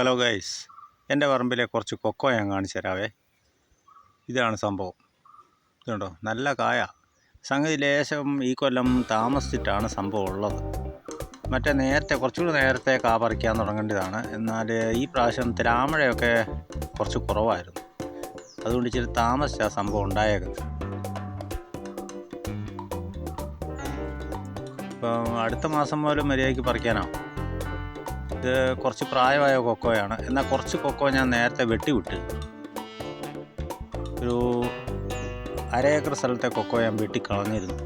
Hello guys എന്റെ പറമ്പിലെ കുറച്ച് കൊക്കോ ഞാൻ കാണിച്ചു തരാവേ. ഇതാണ് സംഭവം. ഇതുണ്ടോ? നല്ല കായ. സംഗതി ലേശം ഈ കൊല്ലം താമസിച്ചിട്ടാണ് സംഭവം ഉള്ളത്. മറ്റേ നേരത്തെ കുറച്ചുകൂടി നേരത്തെ കാ പറിക്കാൻ തുടങ്ങേണ്ടതാണ്. എന്നാൽ ഈ പ്രാവശ്യം തിരാമഴയൊക്കെ കുറച്ച് കുറവായിരുന്നു. അതുകൊണ്ട് ഇച്ചിരി താമസിച്ച സംഭവം ഉണ്ടായേക്കുന്നത്. ഇപ്പം അടുത്ത മാസം പോലും മര്യാദയ്ക്ക് പറിക്കാനാവും. ഇത് കുറച്ച് പ്രായമായ കൊക്കോയാണ്. എന്നാൽ കുറച്ച് കൊക്കോ ഞാൻ നേരത്തെ വെട്ടിവിട്ട്. ഒരു അര ഏക്കർ സ്ഥലത്തെ കൊക്കോ ഞാൻ വെട്ടിക്കളഞ്ഞിരുന്നു.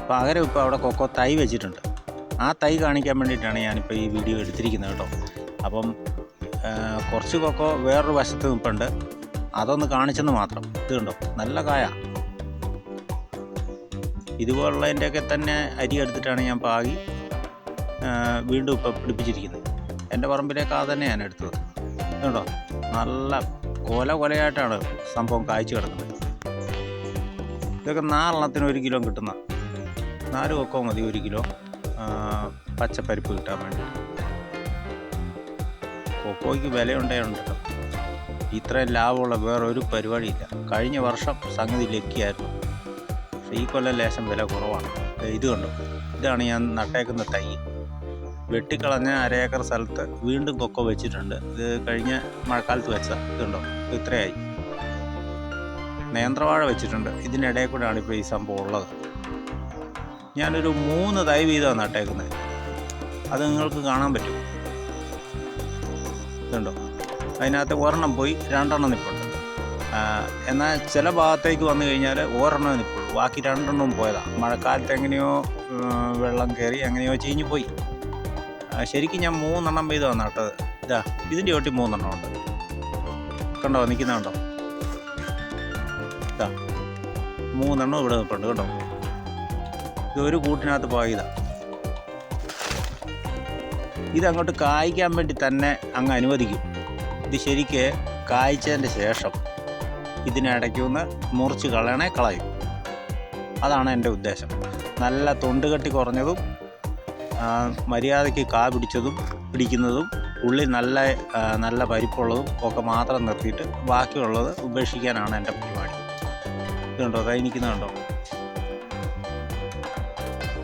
അപ്പോൾ അങ്ങനെ ഇപ്പോൾ അവിടെ കൊക്കോ തൈ വെച്ചിട്ടുണ്ട്. ആ തൈ കാണിക്കാൻ വേണ്ടിയിട്ടാണ് ഞാനിപ്പോൾ ഈ വീഡിയോ എടുത്തിരിക്കുന്നത് കേട്ടോ. അപ്പം കുറച്ച് കൊക്കോ വേറൊരു വശത്ത് നിൽപ്പുണ്ട്. അതൊന്ന് കാണിച്ചെന്ന് മാത്രം. ഇത് കണ്ടോ? നല്ല കായ. ഇതുപോലുള്ളതിന്റെയൊക്കെ തന്നെ അരി എടുത്തിട്ടാണ് ഞാൻ പാകി വീണ്ടും ഇപ്പോൾ പിടിപ്പിച്ചിരിക്കുന്നത്. എന്റെ പറമ്പിലേക്ക് ആ തന്നെ ഞാൻ എടുത്തത്. കേട്ടോ നല്ല കൊല കൊലയായിട്ടാണ് സംഭവം കായ്ച്ചു കിടക്കുന്നത്. ഇതൊക്കെ നാലെണ്ണത്തിന് ഒരു കിലോ കിട്ടുന്ന നാല് കൊക്കോ മതി ഒരു കിലോ പച്ചപ്പരിപ്പ് കിട്ടാൻ വേണ്ടി. കൊക്കോയ്ക്ക് വിലയുണ്ടേ ഉണ്ടല്ലോ ഇത്രയും ലാഭമുള്ള വേറൊരു പരിപാടിയില്ല. കഴിഞ്ഞ വർഷം സംഗതി ലക്കിയായിരുന്നു. പക്ഷേ ഈ കൊല്ലം ലേശം വില കുറവാണ്. ഇത് കണ്ടു? ഇതാണ് ഞാൻ നട്ടേക്കുന്ന തൈ. വെട്ടിക്കളഞ്ഞ അര ഏക്കർ സ്ഥലത്ത് വീണ്ടും കൊക്കോ വെച്ചിട്ടുണ്ട്. ഇത് കഴിഞ്ഞ മഴക്കാലത്ത് വെച്ച ഇതുണ്ടോ? ഇത് ഇത്രയായി. നേന്ത്രവാഴ വെച്ചിട്ടുണ്ട്. ഇതിനിടയിൽ കൂടെയാണ് ഇപ്പോൾ ഈ സംഭവം ഉള്ളത്. ഞാനൊരു മൂന്ന് തൈ വീതമാണ് നട്ടേക്കുന്നത്. അത് നിങ്ങൾക്ക് കാണാൻ പറ്റും. ഇതുണ്ടോ? അതിനകത്ത് ഒരെണ്ണം പോയി രണ്ടെണ്ണം നിൽപ്പുണ്ട് എന്നാൽ ചില ഭാഗത്തേക്ക് വന്നു കഴിഞ്ഞാൽ ഒരെണ്ണം നിൽപ്പുള്ളൂ ബാക്കി രണ്ടെണ്ണവും പോയതാണ് മഴക്കാലത്ത് എങ്ങനെയോ വെള്ളം കയറി എങ്ങനെയോ ചീഞ്ഞു പോയി ശരിക്കും ഞാൻ മൂന്നെണ്ണം വീതമാണ് കേട്ടോ. ഇതാ ഇതിന്റെ ഒട്ടി മൂന്നെണ്ണം ഉണ്ട്. കണ്ടോ നിൽക്കുന്ന കണ്ടോ? ഇതാ മൂന്നെണ്ണം ഇവിടെ നിൽപ്പുണ്ട് കേട്ടോ. ഇത് ഒരു കൂട്ടിനകത്ത് പോയതാ. ഇതങ്ങോട്ട് കായ്ക്കാൻ വേണ്ടി തന്നെ അങ്ങ് അനുവദിക്കും. ഇത് ശരിക്ക് കായ്ച്ചതിന്റെ ശേഷം ഇതിനിടയ്ക്കൊന്ന് മുറിച്ച് കളയണേ കളയും. അതാണ് എന്റെ ഉദ്ദേശം. നല്ല തൊണ്ടുകെട്ടി കുറഞ്ഞതും മര്യാദയ്ക്ക് കാ പിടിച്ചതും പിടിക്കുന്നതും ഉള്ളി നല്ല നല്ല പരിപ്പുള്ളതും ഒക്കെ മാത്രം നിർത്തിയിട്ട് ബാക്കിയുള്ളത് ഉപേക്ഷിക്കാനാണ് എന്റെ പരിപാടി. ഇതുണ്ടോ അതായി നിൽക്കുന്നുണ്ടോ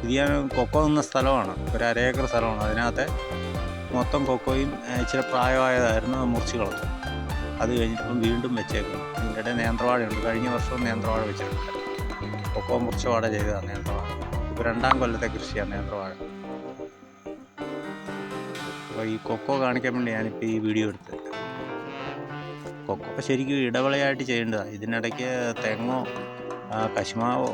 ഇത് ഞാൻ കൊക്കോ നിന്ന സ്ഥലമാണ്. ഒരു അരേക്കർ സ്ഥലമാണ്. അതിനകത്ത് മൊത്തം കൊക്കോയും ഇച്ചിരി പ്രായമായതായിരുന്നു. മുറിച്ചുകളും അത് കഴിഞ്ഞിട്ടും വീണ്ടും വെച്ചേക്കും ഇതിന്റെ നേന്ത്രവാഴയുണ്ട്. കഴിഞ്ഞ വർഷവും നേന്ത്രവാഴ വെച്ചിട്ടുണ്ട്. കൊക്കോ മുറിച്ചവാട ചെയ്തതാണ് നേന്ത്രവാഴ. ഇപ്പോൾ രണ്ടാം കൊല്ലത്തെ കൃഷിയാണ് നേന്ത്രവാഴ. അപ്പോൾ ഈ കൊക്കോ കാണിക്കാൻ വേണ്ടി ഞാനിപ്പോൾ ഈ വീഡിയോ എടുത്തത്. കൊക്കോ ശരിക്കും ഇടവിളയായിട്ട് ചെയ്യേണ്ടതാണ് ഇതിനിടയ്ക്ക് തെങ്ങോ കശുമാവോ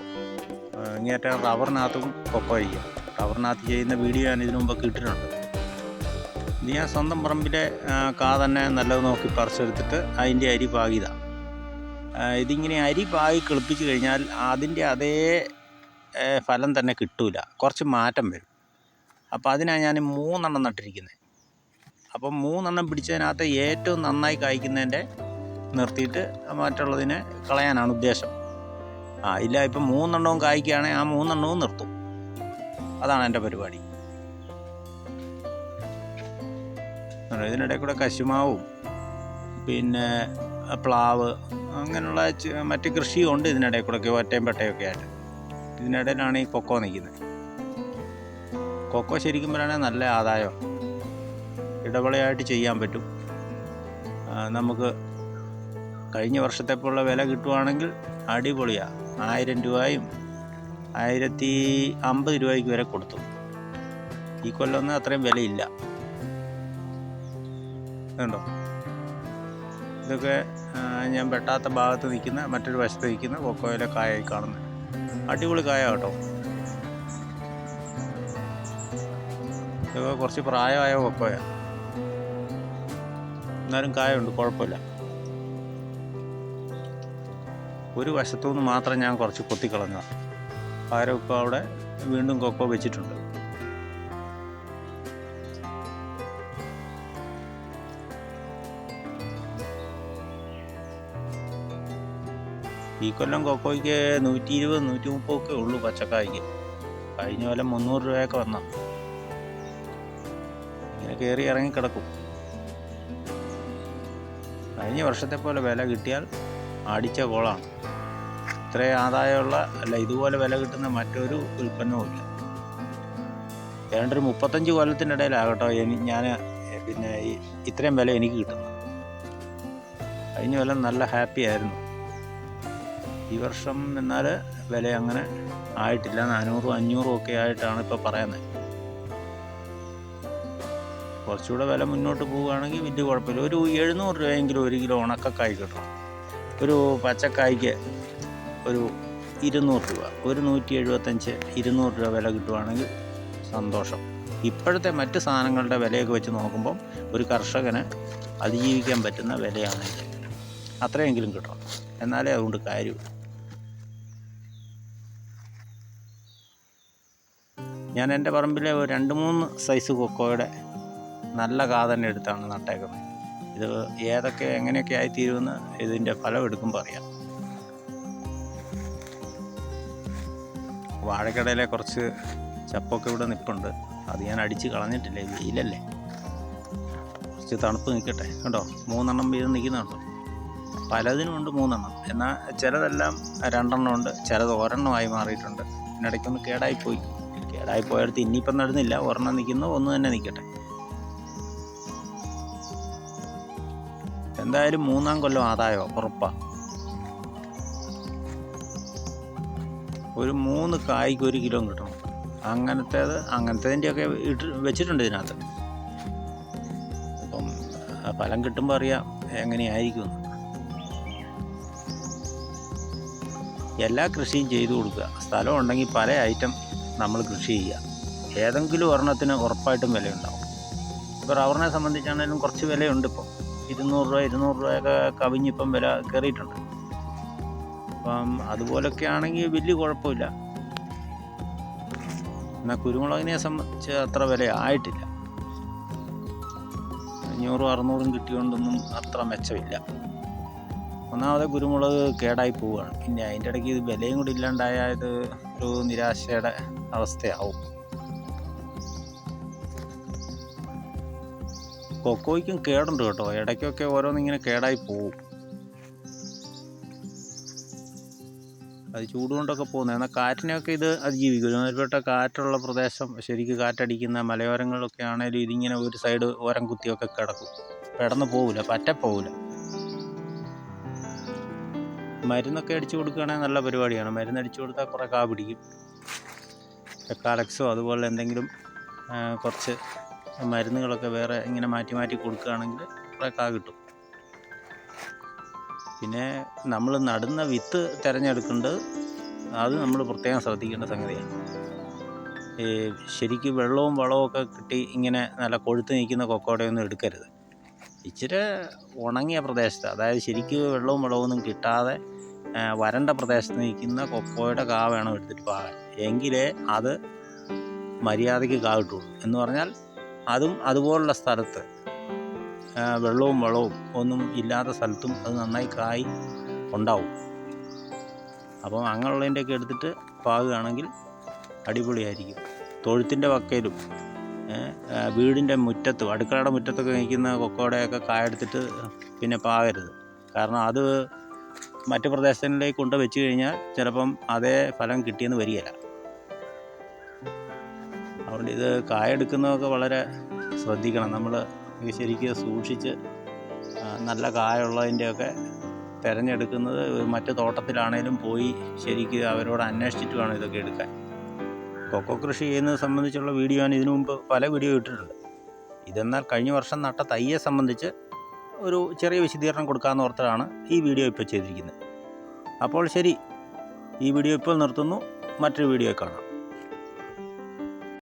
ഇങ്ങേറ്റ റബ്ബറിനകത്തും കൊക്കോ അഴിക്കാം. റബ്ബറിനകത്ത് ചെയ്യുന്ന വീഡിയോ ഞാൻ ഇതിനു മുമ്പ് ഇട്ടിട്ടുണ്ട്. ഇത് ഞാൻ സ്വന്തം പറമ്പിലെ കാ തന്നെ നല്ലത് നോക്കി പറിച്ചെടുത്തിട്ട് അതിന്റെ അരി പാകിയതാണ് ഇതിങ്ങനെ അരി പാകി കിളിപ്പിച്ച് കഴിഞ്ഞാൽ അതിന്റെ അതേ ഫലം തന്നെ കിട്ടൂല. കുറച്ച് മാറ്റം വരും. അപ്പോൾ അതിനാണ് ഞാൻ മൂന്നെണ്ണം നട്ടിരിക്കുന്നത് അപ്പം മൂന്നെണ്ണം പിടിച്ചതിനകത്ത് ഏറ്റവും നന്നായി കായ്ക്കുന്നതിന്റെ നിർത്തിയിട്ട് മറ്റുള്ളതിനെ കളയാനാണ് ഉദ്ദേശം. ആ ഇല്ല ഇപ്പം മൂന്നെണ്ണവും കായ്ക്കുകയാണെങ്കിൽ ആ മൂന്നെണ്ണവും നിർത്തും. അതാണ് എന്റെ പരിപാടി. ഇതിനിടയിൽ കൂടെ കശുമാവും പിന്നെ പ്ലാവ് അങ്ങനെയുള്ള മറ്റ് കൃഷിയും ഉണ്ട് ഇതിനിടയിൽ കൂടെ ഒറ്റയും പെട്ടയൊക്കെ ആയിട്ട്. ഇതിനിടയിലാണ് ഈ കൊക്കോ നിൽക്കുന്നത്. കൊക്കോ ശരിക്കും പറയുകയാണെങ്കിൽ നല്ല ആദായം ഇടവിളയായിട്ട് ചെയ്യാൻ പറ്റും. നമുക്ക് കഴിഞ്ഞ വർഷത്തെ വില കിട്ടുവാണെങ്കിൽ അടിപൊളിയാണ് ആയിരം രൂപയും ആയിരത്തി അമ്പത് രൂപയ്ക്ക് വരെ കൊടുത്തു. ഈ കൊല്ലമൊന്നും അത്രയും വിലയില്ല. ഉണ്ടോ ഇതൊക്കെ ഞാൻ വെട്ടാത്ത ഭാഗത്ത് നിൽക്കുന്ന മറ്റൊരു വശത്ത് നിൽക്കുന്ന കൊക്കോയിലെ കായായി കാണുന്നത്. അടിപൊളി കായ കേട്ടോ. ഇതൊക്കെ കുറച്ച് പ്രായമായ കൊക്കോയാണ് എന്നാലും കായുണ്ട് കുഴപ്പമില്ല. ഒരു വശത്തുനിന്ന് മാത്രം ഞാൻ കുറച്ച് കൊത്തിക്കളഞ്ഞതാണ് പകരം ഇപ്പോൾ അവിടെ വീണ്ടും കൊക്കോ വെച്ചിട്ടുണ്ട്. ഈ കൊല്ലം കൊക്കോയ്ക്ക് നൂറ്റി ഇരുപത് നൂറ്റി മുപ്പതൊക്കെ ഉള്ളൂ പച്ചക്കായ്ക്ക്. കഴിഞ്ഞ കൊല്ലം മുന്നൂറ് രൂപയൊക്കെ വന്ന. ഇങ്ങനെ കയറി ഇറങ്ങി കിടക്കും. കഴിഞ്ഞ വർഷത്തെ പോലെ വില കിട്ടിയാൽ അടിച്ച കോളാണ്. ഇത്രയും ആദായമുള്ള അല്ല ഇതുപോലെ വില കിട്ടുന്ന മറ്റൊരു ഉൽപ്പന്നവും ഇല്ല ഏതാണ്ട് ഒരു മുപ്പത്തഞ്ച് കൊല്ലത്തിനിടയിലാകട്ടോ എനി ഞാൻ പിന്നെ ഇത്രയും വില എനിക്ക് കിട്ടുന്നു കഴിഞ്ഞ കൊല്ലം നല്ല ഹാപ്പി ആയിരുന്നു. ഈ വർഷം എന്നാൽ വില അങ്ങനെ ആയിട്ടില്ല. നാനൂറും അഞ്ഞൂറും ഒക്കെ ആയിട്ടാണ് ഇപ്പോൾ പറയുന്നത്. കുറച്ചുകൂടെ വില മുന്നോട്ട് പോവുകയാണെങ്കിൽ വലിയ കുഴപ്പമില്ല. ഒരു എഴുന്നൂറ് രൂപയെങ്കിലും ഒരു കിലോ ഉണക്കക്കായ് കിട്ടണം. ഒരു പച്ചക്കായ്ക്ക് ഒരു ഇരുന്നൂറ് രൂപ ഒരു നൂറ്റി എഴുപത്തഞ്ച് ഇരുന്നൂറ് രൂപ വില കിട്ടുവാണെങ്കിൽ സന്തോഷം. ഇപ്പോഴത്തെ മറ്റ് സാധനങ്ങളുടെ വിലയൊക്കെ വെച്ച് നോക്കുമ്പം ഒരു കർഷകന് അതിജീവിക്കാൻ പറ്റുന്ന വിലയാണ് അത്രയെങ്കിലും കിട്ടണം. എന്നാലേ അതുകൊണ്ട് കാര്യമുള്ളൂ. ഞാൻ എന്റെ പറമ്പിലെ രണ്ട് മൂന്ന് സൈസ് കൊക്കോയുടെ നല്ല കാതന്നെ എടുത്താണ് നട്ടേക്കുന്നത്. ഇത് ഏതൊക്കെ എങ്ങനെയൊക്കെ ആയിത്തീരുമെന്ന് ഇതിന്റെ ഫലം എടുക്കുമ്പോൾ അറിയാം. വാഴക്കടയിലെ കുറച്ച് ചപ്പൊക്കെ ഇവിടെ നിൽപ്പുണ്ട് അത് ഞാൻ അടിച്ച് കളഞ്ഞിട്ടില്ലേ? വെയിലല്ലേ? കുറച്ച് തണുപ്പ് നിൽക്കട്ടെ. കേട്ടോ മൂന്നെണ്ണം വീതം നിൽക്കുന്നുണ്ടോ. പലതിനും ഉണ്ട് മൂന്നെണ്ണം. എന്നാൽ ചിലതെല്ലാം രണ്ടെണ്ണം ഉണ്ട്. ചിലത് ഒരെണ്ണമായി മാറിയിട്ടുണ്ട്. ഇതിനിടയ്ക്കൊന്ന് കേടായിപ്പോയി. കേടായി പോയടുത്ത് ഇനിയിപ്പം നടുന്നില്ല. ഒരെണ്ണം നിൽക്കുന്നു ഒന്ന് തന്നെ നിൽക്കട്ടെ. എന്തായാലും മൂന്നാം കൊല്ലം ആദായോ? ഉറപ്പാ. ഒരു മൂന്ന് കായ്ക്ക് ഒരു കിലോ കിട്ടണം. അങ്ങനത്തേത് അങ്ങനത്തേതിന്റെയൊക്കെ ഇട്ട് വെച്ചിട്ടുണ്ട് ഇതിനകത്ത്. അപ്പം ഫലം കിട്ടുമ്പോൾ അറിയാം എങ്ങനെയായിരിക്കും. എല്ലാ കൃഷിയും ചെയ്തു കൊടുക്കുക. സ്ഥലം ഉണ്ടെങ്കിൽ പല ഐറ്റം നമ്മൾ കൃഷി ചെയ്യുക. ഏതെങ്കിലും ഒരെണ്ണത്തിന് ഉറപ്പായിട്ടും വിലയുണ്ടാവും. ഇപ്പോൾ റബ്ബറിനെ സംബന്ധിച്ചാണെങ്കിലും കുറച്ച് വിലയുണ്ട് ഇപ്പോൾ ഇരുന്നൂറ് രൂപ ഇരുന്നൂറ് രൂപയൊക്കെ കവിഞ്ഞിപ്പം വില കയറിയിട്ടുണ്ട്. അപ്പം അതുപോലൊക്കെ ആണെങ്കിൽ വലിയ കുഴപ്പമില്ല. എന്നാൽ കുരുമുളകിനെ സംബന്ധിച്ച് അത്ര വില ആയിട്ടില്ല. അഞ്ഞൂറും അറുന്നൂറും കിട്ടിയോണ്ടൊന്നും അത്ര മെച്ചമില്ല. ഒന്നാമത് കുരുമുളക് കേടായി പോവുകയാണ്. പിന്നെ അതിന്റെ ഇടയ്ക്ക് ഇത് വിലയും കൂടി ഇല്ലാണ്ടായത് ഒരു നിരാശയുടെ അവസ്ഥയാവും. കൊക്കോയ്ക്കും കേടുണ്ട് കേട്ടോ. ഇടയ്ക്കൊക്കെ ഓരോന്നിങ്ങനെ കേടായി പോവും. അത് ചൂട് കൊണ്ടൊക്കെ പോകുന്നത്. എന്നാൽ കാറ്റിനെയൊക്കെ ഇത് അതിജീവിക്കും. ഒരുപെട്ട കാറ്റുള്ള പ്രദേശം ശരിക്കും കാറ്റടിക്കുന്ന മലയോരങ്ങളിലൊക്കെ ആണെങ്കിലും ഇതിങ്ങനെ ഒരു സൈഡ് ഓരം കുത്തിയൊക്കെ കിടക്കും. പെടന്ന് പോവില്ല പറ്റ പോവില്ല. മരുന്നൊക്കെ അടിച്ചു കൊടുക്കുകയാണെങ്കിൽ നല്ല പരിപാടിയാണ്. മരുന്ന് അടിച്ചു കൊടുത്താൽ കുറേ കാ പിടിക്കും. എക്കാലക്സോ അതുപോലെ എന്തെങ്കിലും കുറച്ച് മരുന്നുകളൊക്കെ വേറെ ഇങ്ങനെ മാറ്റി മാറ്റി കൊടുക്കുകയാണെങ്കിൽ കുറേ കിട്ടും. പിന്നെ നമ്മൾ നടുന്ന വിത്ത് തിരഞ്ഞെടുക്കേണ്ടത് അത് നമ്മൾ പ്രത്യേകം ശ്രദ്ധിക്കേണ്ട സംഗതിയാണ്. ഈ ശരിക്കും വെള്ളവും വളവും ഒക്കെ കിട്ടി ഇങ്ങനെ നല്ല കൊഴുത്ത് നിൽക്കുന്ന കൊക്കോടയൊന്നും എടുക്കരുത്. ഇച്ചിരി ഉണങ്ങിയ പ്രദേശത്ത് അതായത് ശരിക്കും വെള്ളവും വളവും കിട്ടാതെ വരണ്ട പ്രദേശത്ത് നിൽക്കുന്ന കൊക്കോയുടെ കാ വേണം എടുത്തിട്ട് പാകാൻ. എങ്കിലേ അത് മര്യാദയ്ക്ക് കാ കിട്ടുള്ളൂ. എന്ന് പറഞ്ഞാൽ അതും അതുപോലുള്ള സ്ഥലത്ത്. വെള്ളവും വളവും ഒന്നും ഇല്ലാത്ത സ്ഥലത്തും അത് നന്നായി കായ് ഉണ്ടാവും. അപ്പം അങ്ങനെയുള്ളതിന്റെയൊക്കെ എടുത്തിട്ട് പാകുകയാണെങ്കിൽ അടിപൊളിയായിരിക്കും. തൊഴുത്തിന്റെ വക്കയിലും വീടിന്റെ മുറ്റത്തും അടുക്കളയുടെ മുറ്റത്തൊക്കെ നിൽക്കുന്ന കൊക്കോടെയൊക്കെ കായെടുത്തിട്ട് പിന്നെ പാകരുത്. കാരണം അത് മറ്റു പ്രദേശങ്ങളിലേക്ക് കൊണ്ട് വെച്ച് കഴിഞ്ഞാൽ ചിലപ്പം അതേ ഫലം കിട്ടിയെന്ന് വരികയില്ല. അതുകൊണ്ട് ഇത് കായെടുക്കുന്നതൊക്കെ വളരെ ശ്രദ്ധിക്കണം. നമ്മൾ ശരിക്കും സൂക്ഷിച്ച് നല്ല കായുള്ളതിന്റെയൊക്കെ തിരഞ്ഞെടുക്കുന്നത് മറ്റു തോട്ടത്തിലാണേലും പോയി ശരിക്കും അവരോട് അന്വേഷിച്ചിട്ട് വേണം ഇതൊക്കെ എടുക്കാൻ. കൊക്കോ കൃഷി ചെയ്യുന്നത് സംബന്ധിച്ചുള്ള വീഡിയോ ഞാൻ ഇതിനു മുമ്പ് പല വീഡിയോ ഇട്ടിട്ടുണ്ട്. ഇതെന്നാൽ കഴിഞ്ഞ വർഷം നട്ട തയ്യെ സംബന്ധിച്ച് ഒരു ചെറിയ വിശദീകരണം കൊടുക്കാമെന്ന് ഓർത്താണ് ഈ വീഡിയോ ഇപ്പോൾ ചെയ്തിരിക്കുന്നത്. അപ്പോൾ ശരി ഈ വീഡിയോ ഇപ്പോൾ നിർത്തുന്നു. മറ്റൊരു വീഡിയോ കാണാം.